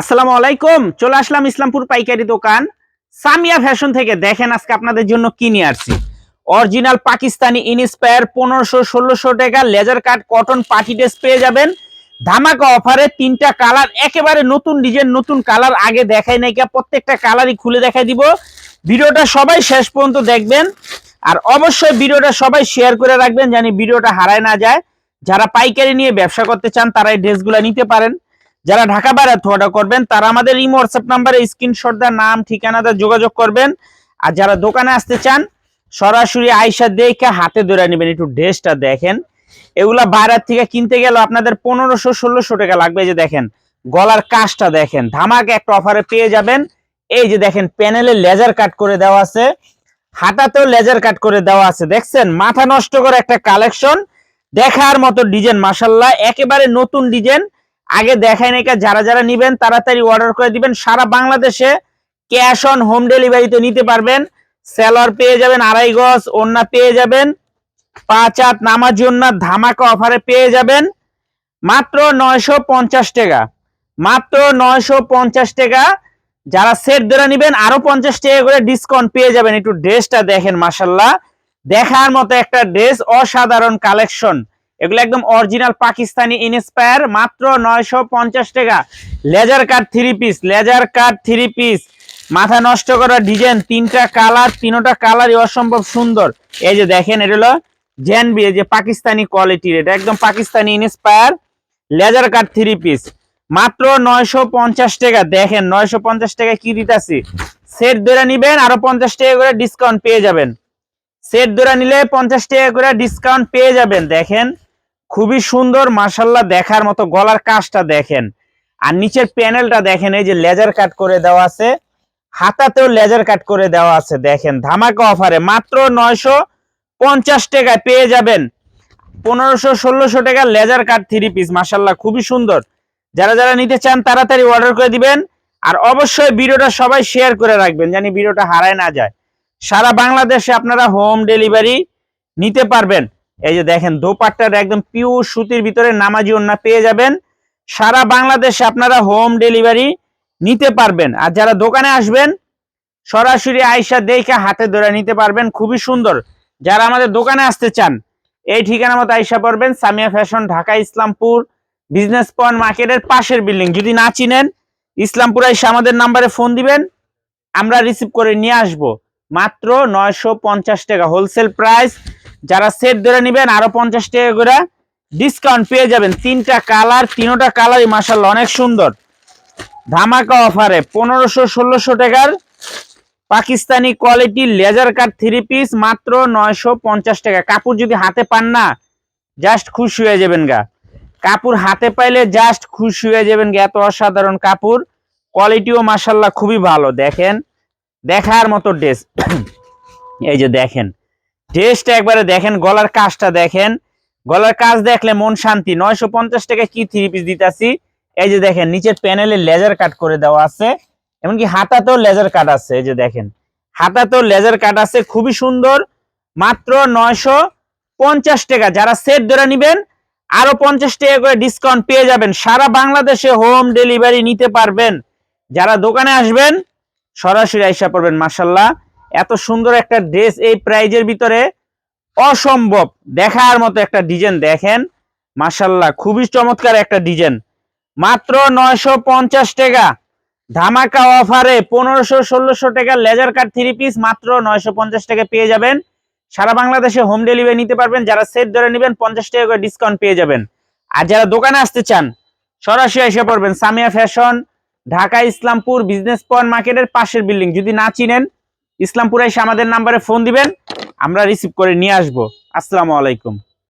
আসসালামু আলাইকুম, চলে আসলাম ইসলামপুর পাইকারি দোকান। সামিয়া ফ্যাশন থেকে দেখেন আজকে আপনাদের জন্য কি নিয়ে আসছি। অরিজিনাল পাকিস্তানি ইনস্পায়ার পনেরোশো, ষোলোশো টাকা laser cut cotton party dress পেয়ে যাবেন। ধামাকা অফারে তিনটা কালার, একেবারে নতুন ডিজাইন, নতুন কালার আগে দেখাই নাই প্রত্যেকটা কালারই খুলে দেখাই দিব। ভিডিওটা সবাই শেষ পর্যন্ত দেখবেন। আর অবশ্যই ভিডিওটা সবাই শেয়ার করে রাখবেন জানি ভিডিওটা হারায় না যায়। যারা পাইকারি নিয়ে ব্যবসা করতে চান, তারা এই ড্রেসগুলো নিতে পারেন। যারা ঢাকা বাইরে অর্ডার করবেন, তারা আমাদের ইমো হোয়াটসঅ্যাপ নাম্বারে স্ক্রিনশট দেওয়ার নাম ঠিকানা ঠিকানাটা যোগাযোগ করবেন। আর যারা দোকানে আসতে চান, সরাসরি আইসা দেখে হাতে ধরে নেবেন, একটু ড্রেসটা দেখেন। এগুলা বাইরের থেকে কিনতে গেলে আপনাদের পনেরোশো, ষোলোশো টাকা লাগবে যে দেখেন, গলার কাজটা দেখেন। ধামাকে একটা অফারে পেয়ে যাবেন। এই যে দেখেন প্যানেলে লেজার কাট করে দেওয়া আছে। হাতাতেও লেজার কাট করে দেওয়া আছে। দেখছেন? মাথা নষ্ট করে একটা কালেকশন দেখার মতো ডিজাইন মাসাল্লাহ একেবারে নতুন ডিজাইন আগে দেখায় নাকি যারা যারা নিবেন তাড়াতাড়ি অর্ডার করে দিবেন। সারা বাংলাদেশে ক্যাশ অন হোম ডেলিভারিতে নিতে পারবেন। সেলার পেয়ে যাবেন আড়াই গজ ওন্না পেয়ে যাবেন। পাঁচ আট নামার জন্য ধামাকা অফারে পেয়ে যাবেন। মাত্র নয়শো পঞ্চাশ টাকা। মাত্র নয়শো পঞ্চাশ টাকা। যারা সেট ধরে নিবেন, আরও পঞ্চাশ টাকা করে ডিসকাউন্ট পেয়ে যাবেন। একটু ড্রেসটা দেখেন মাসাল্লাহ দেখার মতো একটা ড্রেস অসাধারণ কালেকশন এগুলো একদম অরিজিনাল পাকিস্তানি ইনস্পায়ার মাত্র নয়শো পঞ্চাশ টাকা। Laser cut three piece laser cut three piece মাথা নষ্ট করা ডিজাইন তিনটা কালার তিনটা কালারই অসম্ভব সুন্দর। এই যে দেখেন, এটা হলো জেনবি যে পাকিস্তানি কোয়ালিটির এটা একদম Pakistani inspire laser cut three piece মাত্র নয়শো পঞ্চাশ টাকা, দেখেন, নয়শো পঞ্চাশ টাকা কি দিতেছি? সেট ধরে নিবেন, আরও পঞ্চাশ টাকা করে ডিসকাউন্ট পেয়ে যাবেন। সেট ধরে নিলে পঞ্চাশ টাকা করে ডিসকাউন্ট পেয়ে যাবেন, দেখেন। খুবই সুন্দর মার্শাল্লাহ দেখার মতো গলার কাজটা দেখেন। আর নিচের প্যানেলটা দেখেন, এই যে লেজার কাট করে দেওয়া আছে। হাতাতেও লেজার কাট করে দেওয়া আছে, দেখেন। ধামাকা অফারে মাত্র নয়শো পঞ্চাশ টাকায় পেয়ে যাবেন। পনেরোশো, ষোলোশো টাকা লেজার কাট থ্রি পিস মার্শাল্লাহ খুবই সুন্দর। যারা যারা নিতে চান, তাড়াতাড়ি অর্ডার করে দিবেন। আর অবশ্যই ভিডিওটা সবাই শেয়ার করে রাখবেন, জানি ভিডিওটা হারায় না যায়। সারা বাংলাদেশে আপনারা হোম ডেলিভারি নিতে পারবেন। এই যে দেখেন, দোপাট্টার একদম পিওর সুতির ভিতরে নামাজি ওন্না পেয়ে যাবেন। সারা বাংলাদেশে আপনারা হোম ডেলিভারি নিতে পারবেন। আর যারা দোকানে আসবেন, সরাসরি আয়সা দেখে হাতে ধরে নিতে পারবেন। খুবই সুন্দর। যারা আমাদের দোকানে আসতে চান, এই ঠিকানা মতো আয়সা পড়বেন, Samia fashion, Dhaka, Islampur, business point মার্কেটের পাশের বিল্ডিং। যদি না চিনেন, ইসলামপুর আইসা আমাদের নাম্বারে ফোন দিবেন, আমরা রিসিভ করে নিয়ে আসব। মাত্র নয়শো পঞ্চাশ টাকা। হোলসেল প্রাইস যারা সেট ধরে নেবেন, আরও পঞ্চাশ টাকা করে ডিসকাউন্ট পেয়ে যাবেন। তিনটা কালার তিনোটা কালারই মাসাল্লাহ অনেক সুন্দর। ধামাকা অফারে পনেরোশো, ষোলোশো টাকার Pakistani quality laser cut three piece মাত্র নয়শো পঞ্চাশ টাকা। কাপড় যদি হাতে পান না জাস্ট খুশি হয়ে যাবেন গা। কাপড় হাতে পাইলে জাস্ট খুশি হয়ে যাবেন গা, এত অসাধারণ কাপড়। কোয়ালিটিও মাসাল্লাহ খুবই ভালো, দেখেন? দেখার মতো ড্রেস এই যে দেখেন ড্রেসটা একবারে দেখেন, গলার কাজটা দেখেন। গলার কাজ দেখলে মন শান্তি। নয়শো পঞ্চাশ টাকা কি থ্রি পিস দিতেছি? এই যে দেখেন, নিচের প্যানেলে লেজার কাট করে দেওয়া আছে। এমনকি হাতাতেও লেজার কাট আছে, এই যে দেখেন। হাতাতেও লেজার কাট আছে, খুবই সুন্দর। মাত্র নয়শো পঞ্চাশ টাকা। যারা সেট ধরে নিবেন, আরও পঞ্চাশ টাকা করে ডিসকাউন্ট পেয়ে যাবেন। সারা বাংলাদেশে হোম ডেলিভারি নিতে পারবেন। যারা দোকানে আসবেন, সরাসরি আইসা পড়বেন মাসাল্লাহ এত সুন্দর একটা ড্রেস এই প্রাইজের ভিতরে অসম্ভব। দেখার মতো একটা ডিজাইন দেখেন। মাসাল্লাহ খুবই চমৎকার একটা ডিজাইন। মাত্র নয়শো পঞ্চাশ টাকা। ধামাকা অফারে পনেরোশো, ষোলোশো টাকা লেজার কাট থ্রি পিস মাত্র নয়শো পঞ্চাশ টাকা পেয়ে যাবেন। সারা বাংলাদেশে হোম ডেলিভারি নিতে পারবেন। যারা সেট ধরে নেবেন, পঞ্চাশ টাকা করে ডিসকাউন্ট পেয়ে যাবেন। আর যারা দোকানে আসতে চান, সরাসরি এসে পড়বেন। Samia fashion, Dhaka Islampur business point মার্কেটের পাশের বিল্ডিং। যদি না চিনেন ইসলামপুরে এসে আমাদের নাম্বারে ফোন দিবেন আমরা রিসিভ করে নিয়ে আসব। আসসালামু আলাইকুম।